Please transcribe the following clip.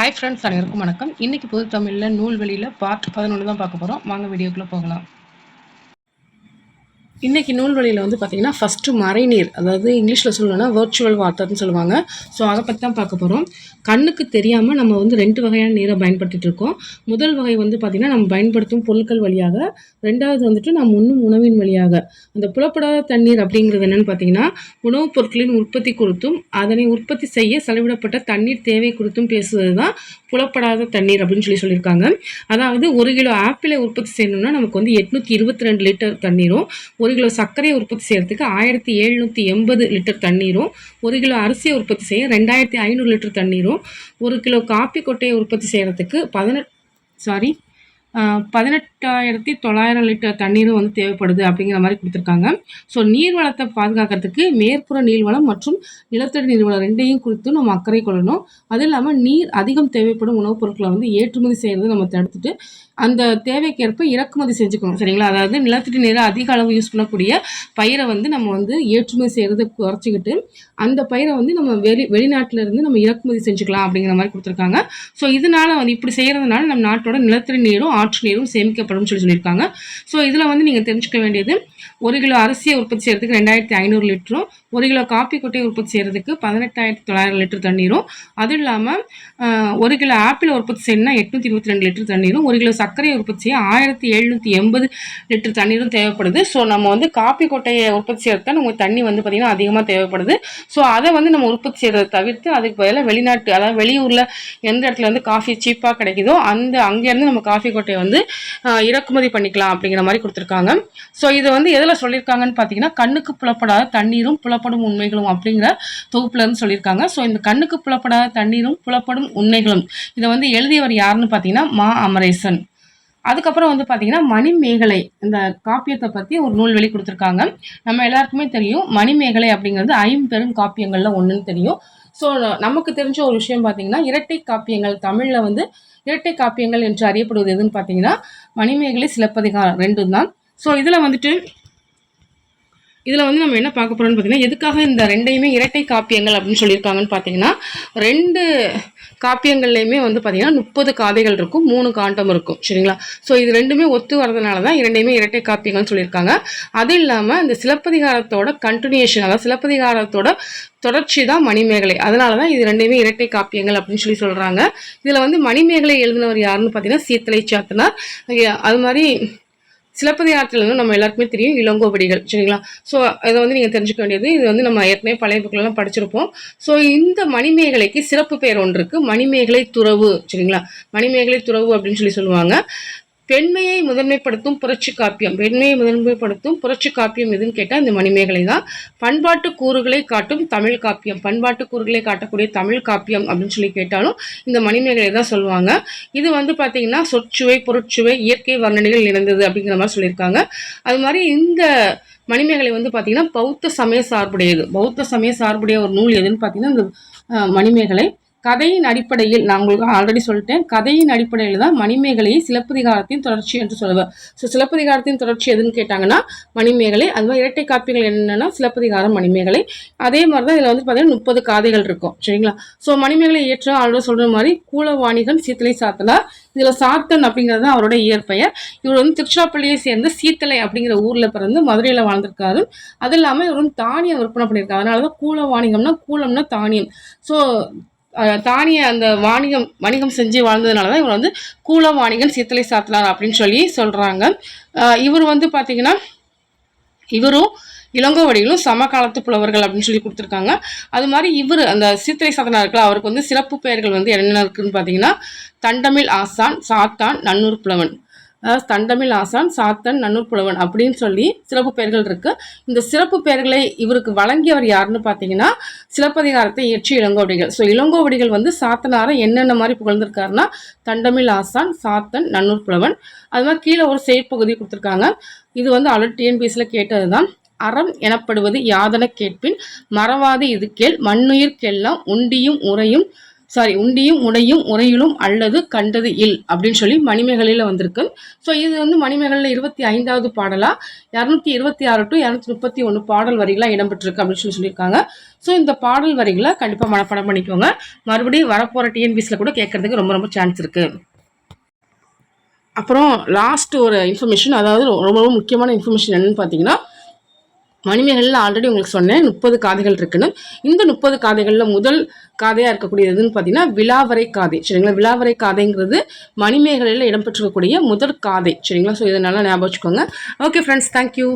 Hi friends அனைவருக்கும் வணக்கம். இன்னைக்கு பொது தமிழில் நூல்வெளியில் பார்ட் பதினொன்று தான் பார்க்க போகிறோம் வாங்க வீடியோக்குள்ளே போகலாம். இன்றைக்கி நூல்வழியில் வந்து பார்த்திங்கன்னா ஃபஸ்ட்டு மறைநீர் அதாவது இங்கிலீஷில் சொல்லணும்னா வர்ச்சுவல் வாட்டர்னு சொல்லுவாங்க. ஸோ அதை பற்றி தான் பார்க்க போகிறோம் கண்ணுக்கு தெரியாமல் நம்ம வந்து ரெண்டு வகையான நீரை பயன்படுத்திகிட்டு இருக்கோம். முதல் வகை வந்து பார்த்திங்கன்னா நம்ம பயன்படுத்தும் பொருட்கள் வழியாக. ரெண்டாவது வந்துட்டு நம்ம உண்ணும் உணவின் வழியாக. அந்த புலப்படாத தண்ணீர் அப்படிங்கிறது என்னென்னு பார்த்தீங்கன்னா உணவுப் பொருட்களின் உற்பத்தி குறித்தும் அதனை உற்பத்தி செய்ய செலவிடப்பட்ட தண்ணீர் தேவை குறித்தும் பேசுவது தான் புலப்படாத தண்ணீர் அப்படின்னு சொல்லி சொல்லியிருக்காங்க. அதாவது ஒரு கிலோ ஆப்பிளை உற்பத்தி செய்யணும்னா நமக்கு வந்து எட்நூற்றி இருபத்தி ரெண்டு லிட்டர் தண்ணீரும் ஒரு ஒரு கிலோ சர்க்கரையை உற்பத்தி செய்கிறதுக்கு ஆயிரத்தி எழுநூற்றி எண்பது லிட்டர் தண்ணீரும் ஒரு கிலோ அரிசியை உற்பத்தி செய்ய ரெண்டாயிரத்தி ஐநூறு லிட்டர் தண்ணீரும் ஒரு கிலோ காப்பி கொட்டையை உற்பத்தி செய்கிறதுக்கு பதினெட் சாரி பதினெட்டாயிரத்தி தொள்ளாயிரம் லிட்டர் தண்ணீரும் வந்து தேவைப்படுது அப்படிங்கிற மாதிரி கொடுத்துருக்காங்க. ஸோ நீர் வளத்தை பாதுகாக்கிறதுக்கு மேற்புற நீர்வளம் மற்றும் நிலத்தடி நீர்வளம் ரெண்டையும் குறித்து நம்ம அக்கறை கொள்ளணும். அது இல்லாமல் நீர் அதிகம் தேவைப்படும் உணவுப் பொருட்களை வந்து ஏற்றுமதி செய்கிறது நம்ம தடுத்துட்டு அந்த தேவைக்கேற்ப இறக்குமதி செஞ்சுக்கணும் சரிங்களா? அதாவது நிலத்தடி நீரை அதிக அளவு யூஸ் பண்ணக்கூடிய பயிரை வந்து நம்ம வந்து ஏற்றுமதி செய்கிறத குறைச்சிக்கிட்டு அந்த பயிரை வந்து நம்ம வெளி வெளிநாட்டிலிருந்து நம்ம இறக்குமதி செஞ்சுக்கலாம் அப்படிங்கிற மாதிரி கொடுத்துருக்காங்க. ஸோ இதனால் வந்து இப்படி செய்கிறதுனால நம்ம நாட்டோட நிலத்தடி நீரும் ஆற்று நீரும் சேமிக்கப்படும் சொல்லி சொல்லியிருக்காங்க. ஸோ இதில் வந்து நீங்கள் தெரிஞ்சுக்க வேண்டியது ஒரு கிலோ அரிசியை உற்பத்தி செய்கிறதுக்கு ரெண்டாயிரத்தி ஐநூறு லிட்டரும் ஒரு கிலோ காப்பி கொட்டையை உற்பத்தி செய்கிறதுக்கு பதினெட்டாயிரத்தி தொள்ளாயிரம் லிட்டர் தண்ணீரும் அதுவும் இல்லாமல் ஒரு கிலோ ஆப்பிள் உற்பத்தி செய்யணும்னா எட்நூற்றி இருபத்தி ரெண்டு லிட்டர் தண்ணீரும் ஒரு கிலோ சர்க்கரை உற்பத்தி செய்ய ஆயிரத்தி எழுநூற்றி எண்பது லிட்டர் தண்ணீரும் தேவைப்படுது. ஸோ நம்ம வந்து காப்பி கொட்டையை உற்பத்தி செய்கிறது நமக்கு தண்ணி வந்து பார்த்திங்கன்னா அதிகமாக தேவைப்படுது. ஸோ அதை வந்து நம்ம உற்பத்தி செய்கிறத தவிர்த்து அதுக்கு பதிலாக வெளிநாட்டு அதாவது வெளியூரில் எந்த இடத்துல வந்து காஃபி சீப்பாக கிடைக்குதோ அந்த அங்கேருந்து நம்ம காஃபி கொட்டையை வந்து இறக்குமதி பண்ணிக்கலாம் அப்படிங்கிற மாதிரி கொடுத்துருக்காங்க. ஸோ இதை வந்து எதில் சொல்லியிருக்காங்கன்னு பார்த்தீங்கன்னா கண்ணுக்கு புலப்படாத தண்ணீரும் புலப்படும் உண்மைகளும் அப்படிங்கிற தொகுப்புல இருந்து சொல்லியிருக்காங்க. ஸோ இந்த கண்ணுக்கு புலப்படாத தண்ணீரும் புலப்படும் உண்மைகளும். இதை வந்து எழுதியவர் யாருன்னு பார்த்தீங்கன்னா மா அமரேசன். அதுக்கப்புறம் வந்து பார்த்தீங்கன்னா மணிமேகலை. இந்த காப்பியத்தை பற்றி ஒரு நூல் வெளி கொடுத்துருக்காங்க. நம்ம எல்லாருக்குமே தெரியும் மணிமேகலை அப்படிங்கிறது ஐம்பெரும் காப்பியங்களில் ஒன்றுன்னு தெரியும். ஸோ நமக்கு தெரிஞ்ச ஒரு விஷயம் பார்த்தீங்கன்னா இரட்டை காப்பியங்கள். தமிழில் வந்து இரட்டை காப்பியங்கள் என்று அறியப்படுவது எதுன்னு பார்த்தீங்கன்னா மணிமேகலை சிலப்பதிகாரம் ரெண்டும் தான் ஸோ இதில் வந்துட்டு இதில் வந்து நம்ம என்ன பார்க்க போகிறோம்னு பார்த்தீங்கன்னா எதுக்காக இந்த ரெண்டையுமே இரட்டை காப்பியங்கள் அப்படின்னு சொல்லியிருக்காங்கன்னு பார்த்தீங்கன்னா ரெண்டு காப்பியங்கள்லையுமே வந்து பார்த்திங்கன்னா முப்பது காதைகள் இருக்கும் மூணு காண்டம் இருக்கும். சரிங்களா? ஸோ இது ரெண்டுமே ஒத்து வரதுனால தான் இரண்டையுமே இரட்டை காப்பியங்கள்னு சொல்லியிருக்காங்க. அது இல்லாமல் இந்த சிலப்பதிகாரத்தோட கண்டினியூஷன் அதாவது சிலப்பதிகாரத்தோட தொடர்ச்சி தான் மணிமேகலை. அதனால தான் இது ரெண்டையுமே இரட்டை காப்பியங்கள் அப்படின்னு சொல்லி சொல்கிறாங்க இதில் வந்து மணிமேகலை எழுதினவர் யாருன்னு பார்த்தீங்கன்னா சீத்தலை சாத்தனார். அது மாதிரி சிலப்பதிகாரத்தில் நம்ம எல்லாருக்குமே தெரியும் இளங்கோவடிகள் சரிங்களா? ஸோ இதை வந்து நீங்கள் தெரிஞ்சுக்க வேண்டியது. இது வந்து நம்ம ஏற்கனவே பழைய புக்கெல்லாம் படிச்சிருப்போம். ஸோ இந்த மணிமேகலைக்கு சிறப்பு பெயர் ஒன்று இருக்குது மணிமேகலை துறவு சரிங்களா? மணிமேகலை துறவு அப்படின்னு சொல்லி சொல்லுவாங்க. பெண்மையை முதன்மைப்படுத்தும் புரட்சி காப்பியம். பெண்மையை முதன்மைப்படுத்தும் புரட்சி காப்பியம் எதுன்னு கேட்டால் இந்த மணிமேகலை தான். பண்பாட்டு கூறுகளை காட்டும் தமிழ் காப்பியம். பண்பாட்டு கூறுகளை காட்டக்கூடிய தமிழ் காப்பியம் அப்படின்னு சொல்லி கேட்டாலும் இந்த மணிமேகலை தான் சொல்லுவாங்க. இது வந்து பார்த்தீங்கன்னா சொற்சுவை பொருட்சுவை இயற்கை வர்ணனைகள் இணைந்தது அப்படிங்கிற மாதிரி சொல்லியிருக்காங்க. அது மாதிரி இந்த மணிமேகலை வந்து பார்த்தீங்கன்னா பௌத்த சமய சார்புடையது. பௌத்த சமய சார்புடைய ஒரு நூல் எதுன்னு பார்த்தீங்கன்னா இந்த மணிமேகலை. கதையின் அடிப்படையில் நான் உங்களுக்கு ஆல்ரெடி சொல்லிட்டேன். கதையின் அடிப்படையில் தான் மணிமேகலையை சிலப்பதிகாரத்தின் தொடர்ச்சி என்று சொல்லுவேன் ஸோ சிலப்பதிகாரத்தின் தொடர்ச்சி எதுன்னு கேட்டாங்கன்னா மணிமேகலை அது மாதிரி இரட்டை காப்பியங்கள் என்னென்னா சிலப்பதிகாரம் மணிமேகலை. அதே மாதிரி தான் இதில் வந்து பார்த்தீங்கன்னா முப்பது காதைகள் இருக்கும். சரிங்களா? ஸோ மணிமேகலை ஏற்ற ஆல்ரெடி சொல்கிற மாதிரி கூலவாணிகன் சீத்தலை சாத்தலா இதில் சாத்தன் அப்படிங்கிறது தான் அவரோட இயற்பெயர். இவர் வந்து திருச்சிராப்பள்ளியை சேர்ந்த சீத்தலை அப்படிங்கிற ஊரில் பிறந்து மதுரையில் வாழ்ந்திருக்காரு. அது இல்லாமல் இவர் வந்து தானியம் விற்பனை பண்ணியிருக்காரு. அதனால தான் கூலவாணிகம்னா கூலம்னா தானியம். ஸோ தானிய அந்த வாணிகம் வணிகம் செஞ்சு வாழ்ந்ததுனால தான் இவர் வந்து கூல வாணிகன் சித்தலை சாத்தனார் அப்படின்னு சொல்லி சொல்கிறாங்க இவர் வந்து பார்த்திங்கன்னா இவரும் இளங்கோவடிகளும் சமகாலத்து புலவர்கள் அப்படின்னு சொல்லி கொடுத்துருக்காங்க. அது மாதிரி இவர் அந்த சித்திரை சாதனா இருக்குல்ல அவருக்கு வந்து சிறப்பு பெயர்கள் வந்து என்னென்ன இருக்குன்னு பார்த்தீங்கன்னா தண்டமிழ் ஆசான் சாத்தான் நன்னூர் புலவன். அதாவது தண்டமிழ் ஆசான் சாத்தன் நன்னூர் புலவன் அப்படின்னு சொல்லி சிறப்பு பெயர்கள் இருக்குது இந்த சிறப்பு பெயர்களை இவருக்கு வழங்கியவர் யாருன்னு பார்த்தீங்கன்னா சிலப்பதிகாரத்தை இயற்றி இளங்கோவடிகள். ஸோ இளங்கோவடிகள் வந்து சாத்தனாரை என்னென்ன மாதிரி புகழ்ந்திருக்காருன்னா தண்டமிழ் ஆசான் சாத்தன் நன்னூர் புலவன். அது மாதிரி கீழே ஒரு செயற்பகுதி கொடுத்துருக்காங்க. இது வந்து அலர்ட் டிஎன்பிஎஸ்சில் கேட்டது தான் அறம் எனப்படுவது யாதன கேட்பின் மறவாது இது கேள் மண்ணுயிர்க்கெல்லாம் உண்டியும் உரையும் சாரி உண்டியும் உடையும் உரையிலும் அல்லது கண்டது இல் அப்படின்னு சொல்லி மணிமேகலையில் வந்திருக்கு. ஸோ இது வந்து மணிமேகலையில் இருபத்தி ஐந்தாவது பாடலாக இரநூத்தி இருபத்தி ஆறு டு இரநூத்தி முப்பத்தி ஒன்று பாடல் வரிகளாக இடம்பெற்றிருக்கு அப்படின்னு சொல்லி சொல்லியிருக்காங்க. ஸோ இந்த பாடல் வரிகளை கண்டிப்பாக மனப்பாடம் பண்ணிக்கோங்க. மறுபடியும் வரப்போகிற டிஎன்பிஸில் கூட கேட்கறதுக்கு ரொம்ப ரொம்ப சான்ஸ் இருக்குது அப்புறம் லாஸ்ட் ஒரு இன்ஃபர்மேஷன் அதாவது ரொம்ப ரொம்ப முக்கியமான இன்ஃபர்மேஷன் என்னென்னு பார்த்தீங்கன்னா மணிமேகலில் ஆல்ரெடி உங்களுக்கு சொன்னேன் முப்பது காதைகள் இருக்குன்னு இந்த முப்பது காதைகளில் முதல் காதையாக இருக்கக்கூடியதுன்னு பார்த்தீங்கன்னா விலாவரை காதை. சரிங்களா? விலாவரை காதைங்கிறது மணிமேகலையில் இடம்பெற்றிருக்கக்கூடிய முதல் காதை. சரிங்களா? ஸோ இதை நல்லா ஞாபகம் வச்சுக்கோங்க. Okay friends thank you